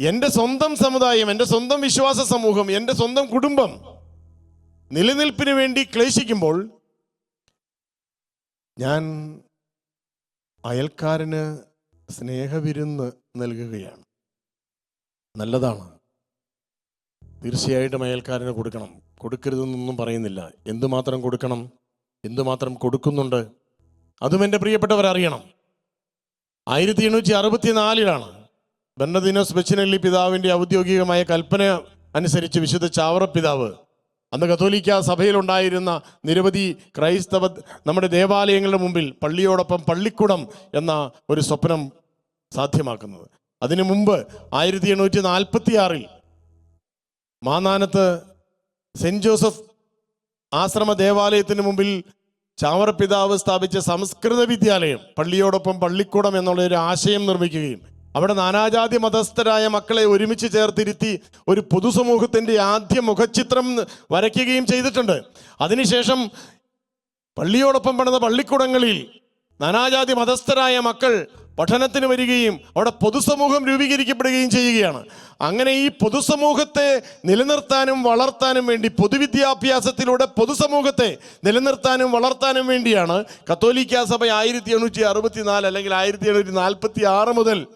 എന്റെ സ്വന്തം സമുദായം എന്റെ സ്വന്തം വിശ്വാസ സമൂഹം എന്റെ സ്വന്തം കുടുംബം നിലനിൽപ്പിന് വേണ്ടി ക്ലേശിക്കുമ്പോൾ ഞാൻ അയൽക്കാരന് സ്നേഹവിരുന്ന് നൽകുകയാണ്. നല്ലതാണ്. തീർച്ചയായിട്ടും അയൽക്കാരന് കൊടുക്കണം. കൊടുക്കരുതെന്നൊന്നും പറയുന്നില്ല. എന്തുമാത്രം കൊടുക്കണം? എന്തുമാത്രം കൊടുക്കുന്നുണ്ട്? അതും എന്റെ പ്രിയപ്പെട്ടവർ അറിയണം ആയിരത്തി എണ്ണൂറ്റി അറുപത്തിനാലിലാണ് ബെർണദിനോസ് ബെച്ചിനല്ലി പിതാവിന്റെ ഔദ്യോഗികമായ കൽപ്പന അനുസരിച്ച് വിശുദ്ധ ചാവറ പിതാവ് അന്ന് കത്തോലിക്ക സഭയിലുണ്ടായിരുന്ന നിരവധി ക്രൈസ്തവ നമ്മുടെ ദേവാലയങ്ങളുടെ മുമ്പിൽ പള്ളിയോടൊപ്പം പള്ളിക്കുടം എന്ന ഒരു സ്വപ്നം സാധ്യമാക്കുന്നത്. അതിനു മുമ്പ് ആയിരത്തി എണ്ണൂറ്റി നാൽപ്പത്തി ആറിൽ മാന്നാനത്ത് സെന്റ് ജോസഫ് ആശ്രമ ദേവാലയത്തിന് മുമ്പിൽ ചാവറ പിതാവ് സ്ഥാപിച്ച സംസ്കൃത വിദ്യാലയം പള്ളിയോടൊപ്പം പള്ളിക്കൂടം എന്നുള്ള ഒരു ആശയം നിർമ്മിക്കുകയും അവിടെ നാനാജാതി മതസ്ഥരായ മക്കളെ ഒരുമിച്ച് ചേർത്തിരുത്തി ഒരു പൊതുസമൂഹത്തിന്റെ ആദ്യ മുഖചിത്രം വരയ്ക്കുകയും ചെയ്തിട്ടുണ്ട്. അതിനുശേഷം പള്ളിയോടൊപ്പം പണിത പള്ളിക്കുടങ്ങളിൽ നാനാജാതി മതസ്ഥരായ മക്കൾ പഠനത്തിന് വരികയും അവിടെ പൊതുസമൂഹം രൂപീകരിക്കപ്പെടുകയും ചെയ്യുകയാണ്. അങ്ങനെ ഈ പൊതുസമൂഹത്തെ നിലനിർത്താനും വളർത്താനും വേണ്ടി പൊതുവിദ്യാഭ്യാസത്തിലൂടെ പൊതുസമൂഹത്തെ നിലനിർത്താനും വളർത്താനും വേണ്ടിയാണ് കത്തോലിക്ക സഭ ആയിരത്തി എണ്ണൂറ്റി അറുപത്തി നാല് അല്ലെങ്കിൽ ആയിരത്തി എണ്ണൂറ്റി നാൽപ്പത്തി ആറ് മുതൽ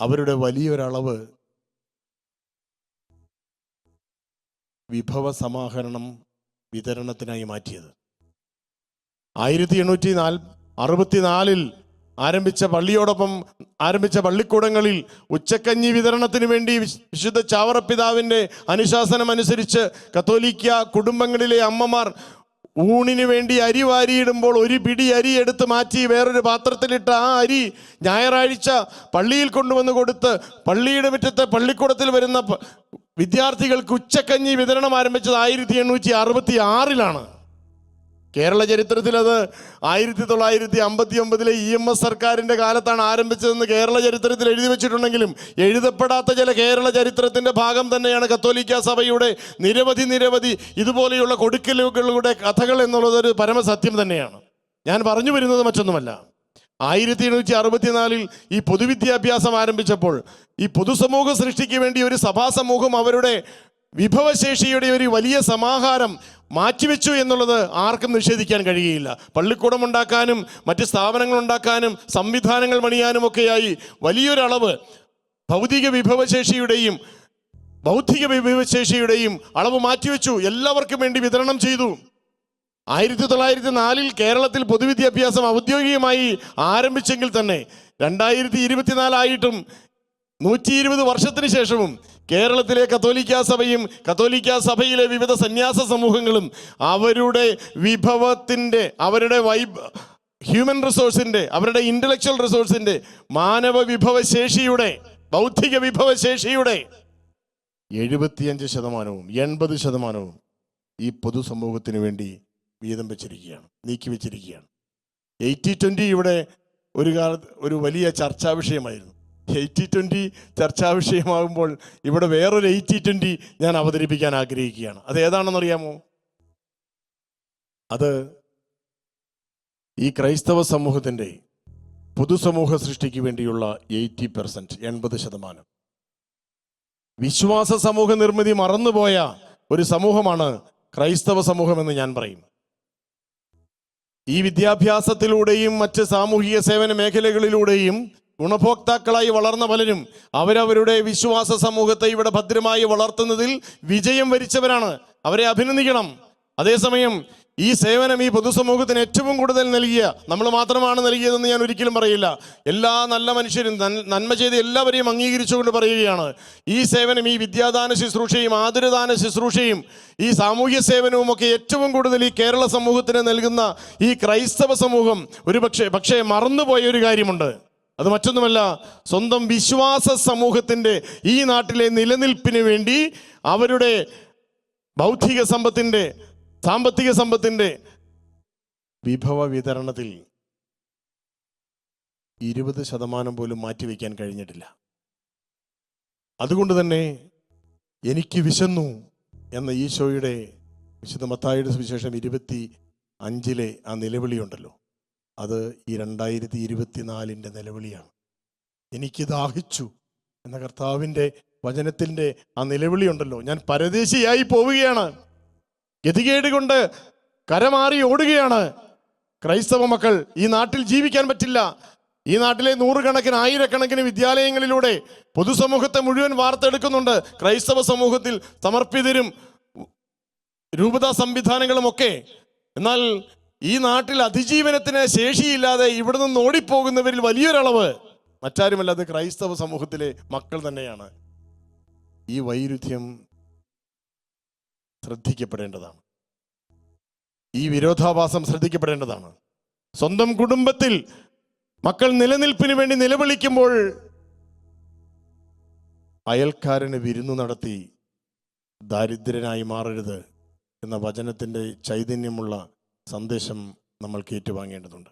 അവരുടെ വലിയൊരളവ് വിഭവ സമാഹരണം വിതരണത്തിനായി മാറ്റിയത്. ആയിരത്തി എണ്ണൂറ്റി നാൽ അറുപത്തിനാലിൽ ആരംഭിച്ച പള്ളിയോടൊപ്പം ആരംഭിച്ച പള്ളിക്കൂടങ്ങളിൽ ഉച്ചക്കഞ്ഞി വിതരണത്തിന് വേണ്ടി വിശുദ്ധ ചാവറപ്പിതാവിന്റെ അനുശാസനം അനുസരിച്ച് കത്തോലിക്ക കുടുംബങ്ങളിലെ അമ്മമാർ ഊണിന് വേണ്ടി അരി വാരിയിടുമ്പോൾ ഒരു പിടി അരി എടുത്ത് മാറ്റി വേറൊരു പാത്രത്തിലിട്ട് ആ അരി ഞായറാഴ്ച പള്ളിയിൽ കൊണ്ടുവന്ന് കൊടുത്ത് പള്ളിയുടെ മുറ്റത്തെ പള്ളിക്കൂടത്തിൽ വരുന്ന വിദ്യാർത്ഥികൾക്ക് ഉച്ചക്കഞ്ഞി വിതരണം ആരംഭിച്ചത് ആയിരത്തി എണ്ണൂറ്റി അറുപത്തി ആറിലാണ്. കേരള ചരിത്രത്തിൽ അത് ആയിരത്തി തൊള്ളായിരത്തി അമ്പത്തി ഒമ്പതിലെ ഇ എം എസ് സർക്കാരിന്റെ കാലത്താണ് ആരംഭിച്ചതെന്ന് കേരള ചരിത്രത്തിൽ എഴുതി വെച്ചിട്ടുണ്ടെങ്കിലും എഴുതപ്പെടാത്ത ചില കേരള ചരിത്രത്തിന്റെ ഭാഗം തന്നെയാണ് കത്തോലിക്ക സഭയുടെ നിരവധി നിരവധി ഇതുപോലെയുള്ള കൊടുക്കലുകളുടെ കഥകൾ എന്നുള്ളതൊരു പരമസത്യം തന്നെയാണ്. ഞാൻ പറഞ്ഞു വരുന്നത് മറ്റൊന്നുമല്ല. ആയിരത്തി എണ്ണൂറ്റി അറുപത്തിനാലിൽ ഈ പൊതുവിദ്യാഭ്യാസം ആരംഭിച്ചപ്പോൾ ഈ പൊതുസമൂഹ സൃഷ്ടിക്ക് വേണ്ടി ഒരു സഭാസമൂഹം അവരുടെ വിഭവശേഷിയുടെ ഒരു വലിയ സമാഹാരം മാറ്റിവെച്ചു എന്നുള്ളത് ആർക്കും നിഷേധിക്കാൻ കഴിയുകയില്ല. പള്ളിക്കൂടം ഉണ്ടാക്കാനും മറ്റ് സ്ഥാപനങ്ങൾ ഉണ്ടാക്കാനും സംവിധാനങ്ങൾ പണിയാനും ഒക്കെയായി വലിയൊരളവ് ഭൗതിക വിഭവശേഷിയുടെയും ബൗദ്ധിക വിഭവശേഷിയുടെയും അളവ് മാറ്റിവെച്ചു. എല്ലാവർക്കും വേണ്ടി വിതരണം ചെയ്തു. ആയിരത്തി തൊള്ളായിരത്തി നാലിൽ കേരളത്തിൽ പൊതുവിദ്യാഭ്യാസം ഔദ്യോഗികമായി ആരംഭിച്ചെങ്കിൽ തന്നെ രണ്ടായിരത്തി ഇരുപത്തിനാലായിട്ടും നൂറ്റി ഇരുപത് വർഷത്തിന് ശേഷവും കേരളത്തിലെ കത്തോലിക്ക സഭയും കത്തോലിക്ക സഭയിലെ വിവിധ സന്യാസ സമൂഹങ്ങളും അവരുടെ വിഭവത്തിന്റെ അവരുടെ വൈബ് ഹ്യൂമൻ റിസോഴ്സിന്റെ അവരുടെ ഇന്റലക്ച്വൽ റിസോഴ്സിന്റെ മാനവ വിഭവശേഷിയുടെ ബൗദ്ധിക വിഭവശേഷിയുടെ എഴുപത്തിയഞ്ച് ശതമാനവും എൺപത് ശതമാനവും ഈ പൊതുസമൂഹത്തിന് വേണ്ടി വീതം വെച്ചിരിക്കുകയാണ് നീക്കി വെച്ചിരിക്കുകയാണ്. എയ്റ്റി ട്വന്റി ഇവിടെ ഒരു കാലത്ത് ഒരു വലിയ ചർച്ചാ വിഷയമായിരുന്നു. എയ്റ്റി ട്വന്റി ചർച്ചാ വിഷയമാകുമ്പോൾ ഇവിടെ വേറൊരു എയ്റ്റി ട്വന്റി ഞാൻ അവതരിപ്പിക്കാൻ ആഗ്രഹിക്കുകയാണ്. അത് ഏതാണെന്നറിയാമോ? അത് ഈ ക്രൈസ്തവ സമൂഹത്തിന്റെ പൊതുസമൂഹ സൃഷ്ടിക്ക് വേണ്ടിയുള്ള എയ്റ്റി പെർസെന്റ് എൺപത് ശതമാനം. വിശ്വാസ സമൂഹ നിർമ്മിതി മറന്നുപോയ ഒരു സമൂഹമാണ് ക്രൈസ്തവ സമൂഹമെന്ന് ഞാൻ പറയും. ഈ വിദ്യാഭ്യാസത്തിലൂടെയും മറ്റ് സാമൂഹിക സേവന മേഖലകളിലൂടെയും ഗുണഭോക്താക്കളായി വളർന്ന പലരും അവരവരുടെ വിശ്വാസ സമൂഹത്തെ ഇവിടെ ഭദ്രമായി വളർത്തുന്നതിൽ വിജയം വരിച്ചവരാണ്. അവരെ അഭിനന്ദിക്കണം. അതേസമയം ഈ സേവനം ഈ പൊതുസമൂഹത്തിന് ഏറ്റവും കൂടുതൽ നൽകിയ നമ്മൾ മാത്രമാണ് നൽകിയതെന്ന് ഞാൻ ഒരിക്കലും പറയില്ല. എല്ലാ നല്ല മനുഷ്യരും നന്മ ചെയ്ത് എല്ലാവരെയും അംഗീകരിച്ചുകൊണ്ട് പറയുകയാണ്. ഈ സേവനം ഈ വിദ്യാദാന ശുശ്രൂഷയും ആതുരദാന ശുശ്രൂഷയും ഈ സാമൂഹ്യ സേവനവും ഒക്കെ ഏറ്റവും കൂടുതൽ ഈ കേരള സമൂഹത്തിന് നൽകുന്ന ഈ ക്രൈസ്തവ സമൂഹം ഒരു പക്ഷേ പക്ഷേ മറന്നുപോയ ഒരു കാര്യമുണ്ട്. അത് മറ്റൊന്നുമല്ല സ്വന്തം വിശ്വാസ സമൂഹത്തിന്റെ ഈ നാട്ടിലെ നിലനിൽപ്പിന് വേണ്ടി അവരുടെ ബൗദ്ധിക സമ്പത്തിന്റെ സാമ്പത്തിക സമ്പത്തിന്റെ വിഭവ വിതരണത്തിൽ ഇരുപത് ശതമാനം പോലും മാറ്റിവെക്കാൻ കഴിഞ്ഞിട്ടില്ല. അതുകൊണ്ട് തന്നെ എനിക്ക് വിശന്നു എന്ന ഈശോയുടെ വിശുദ്ധ മത്തായുടെ സുവിശേഷം ഇരുപത്തി അഞ്ചിലെ ആ നിലവിളിയുണ്ടല്ലോ. അത് ഈ രണ്ടായിരത്തി ഇരുപത്തിനാലിന്റെ നിലവിളിയാണ്. എനിക്ക് ദാഹിച്ചു എന്ന കർത്താവിന്റെ വചനത്തിന്റെ ആ നിലവിളി ഉണ്ടല്ലോ. ഞാൻ പരദേശിയായി പോവുകയാണ്. ഗതികേട് കൊണ്ട് കരമാറി ഓടുകയാണ്. ക്രൈസ്തവ മക്കൾ ഈ നാട്ടിൽ ജീവിക്കാൻ പറ്റില്ല. ഈ നാട്ടിലെ നൂറുകണക്കിന് ആയിരക്കണക്കിന് വിദ്യാലയങ്ങളിലൂടെ പൊതുസമൂഹത്തെ മുഴുവൻ വാർത്തെടുക്കുന്നുണ്ട്. ക്രൈസ്തവ സമൂഹത്തിൽ സമർപ്പിതരും രൂപതാ സംവിധാനങ്ങളും ഒക്കെ. എന്നാൽ ഈ നാട്ടിൽ അതിജീവനത്തിന് ശേഷിയില്ലാതെ ഇവിടെ നിന്ന് ഓടിപ്പോകുന്നവരിൽ വലിയൊരളവ് മറ്റാരുമല്ലാതെ ക്രൈസ്തവ സമൂഹത്തിലെ മക്കൾ തന്നെയാണ്. ഈ വൈരുദ്ധ്യം ശ്രദ്ധിക്കപ്പെടേണ്ടതാണ്. ഈ വിരോധാഭാസം ശ്രദ്ധിക്കപ്പെടേണ്ടതാണ്. സ്വന്തം കുടുംബത്തിൽ മക്കൾ നിലനിൽപ്പിന് വേണ്ടി നിലവിളിക്കുമ്പോൾ അയൽക്കാരന് വിരുന്നു നടത്തി ദാരിദ്ര്യനായി മാറരുത് എന്ന വചനത്തിന്റെ ചൈതന്യമുള്ള സന്ദേശം നമ്മൾ ഏറ്റുവാങ്ങേണ്ടതുണ്ട്